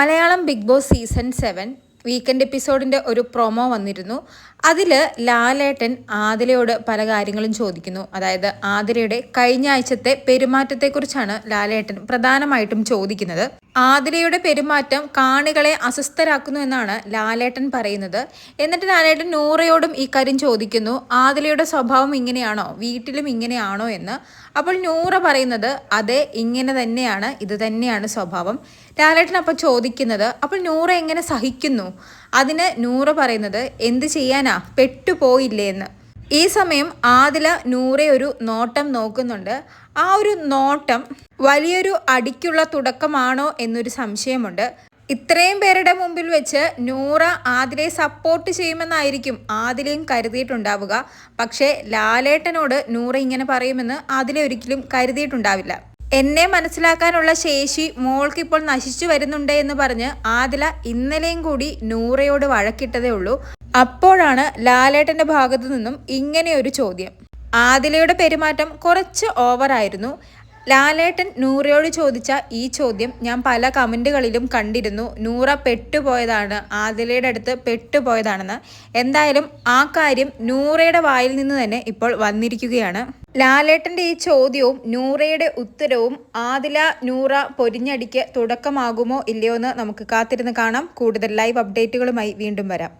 Malayalam Bigg Boss season seven weekend എപ്പിസോഡിന്റെ ഒരു promo വന്നിരുന്നു. അതിൽ ലാലേട്ടൻ ആതിരയോട് പല കാര്യങ്ങളും ചോദിക്കുന്നു. അതായത് ആതിരയുടെ കഴിഞ്ഞ ആഴ്ചത്തെ പെരുമാറ്റത്തെക്കുറിച്ചാണ് ലാലേട്ടൻ പ്രധാനമായിട്ടും ചോദിക്കുന്നത്. ആതിരയുടെ പെരുമാറ്റം കാണികളെ അസ്വസ്ഥരാക്കുന്നു എന്നാണ് ലാലേട്ടൻ പറയുന്നത്. എന്നിട്ട് ലാലേട്ടൻ നൂറയോടും ഈ കാര്യം ചോദിക്കുന്നു. ആതിരയുടെ സ്വഭാവം ഇങ്ങനെയാണോ? വീട്ടിലും ഇങ്ങനെയാണോ എന്ന്. അപ്പോൾ നൂറ പറയുന്നത് അതെ ഇങ്ങനെ തന്നെയാണ് ഇത് തന്നെയാണ് സ്വഭാവം. ലാലേട്ടൻ അപ്പോൾ ചോദിക്കുന്നത് അപ്പോൾ നൂറ എങ്ങനെ സഹിക്കുന്നു? അതിന് നൂറ പറയുന്നത് എന്ത് ചെയ്യാനാ? പെട്ടുപോയില്ലേ എന്ന്. ഈ സമയം ആദില നൂറെ ഒരു നോട്ടം നോക്കുന്നുണ്ട്. ആ ഒരു നോട്ടം വലിയൊരു അടിക്കുള്ള തുടക്കമാണോ എന്നൊരു സംശയമുണ്ട്. ഇത്രയും പേരുടെ മുമ്പിൽ വെച്ച് നൂറ ആദിലയെ സപ്പോർട്ട് ചെയ്യുമെന്നായിരിക്കും ആദിലയും കരുതിയിട്ടുണ്ടാവുക. പക്ഷേ ലാലേട്ടനോട് നൂറ ഇങ്ങനെ പറയുമെന്ന് ആദില ഒരിക്കലും കരുതിയിട്ടുണ്ടാവില്ല. എന്നെ മനസ്സിലാക്കാനുള്ള ശേഷി മോൾക്കിപ്പോൾ നശിച്ചു വരുന്നുണ്ട് എന്ന് പറഞ്ഞ് ആദില ഇന്നലെയും കൂടി നൂറയോട് വഴക്കിട്ടതേ ഉള്ളൂ. അപ്പോഴാണ് ലാലേട്ടന്റെ ഭാഗത്തു നിന്നും ഇങ്ങനെയൊരു ചോദ്യം. ആദിലയുടെ പെരുമാറ്റം കുറച്ച് ഓവറായിരുന്നു ലാലേട്ടൻ നൂറയോട് ചോദിച്ച ഈ ചോദ്യം ഞാൻ പല കമന്റുകളിലും കണ്ടിരുന്നു. നൂറ പെട്ടുപോയതാണ്. ആദിലയുടെ അടുത്ത് പെട്ടുപോയതാണെന്ന്. എന്തായാലും ആ കാര്യം നൂറയുടെ വായിൽ നിന്ന് തന്നെ ഇപ്പോൾ വന്നിരിക്കുകയാണ്. ലാലേട്ടന്റെ ഈ ചോദ്യവും നൂറയുടെ ഉത്തരവും ആദില നൂറ പൊരിഞ്ഞടിക്ക് തുടക്കമാകുമോ ഇല്ലയോ എന്ന് നമുക്ക് കാത്തിരുന്ന് കാണാം. കൂടുതൽ ലൈവ് അപ്ഡേറ്റുകളുമായി വീണ്ടും വരാം.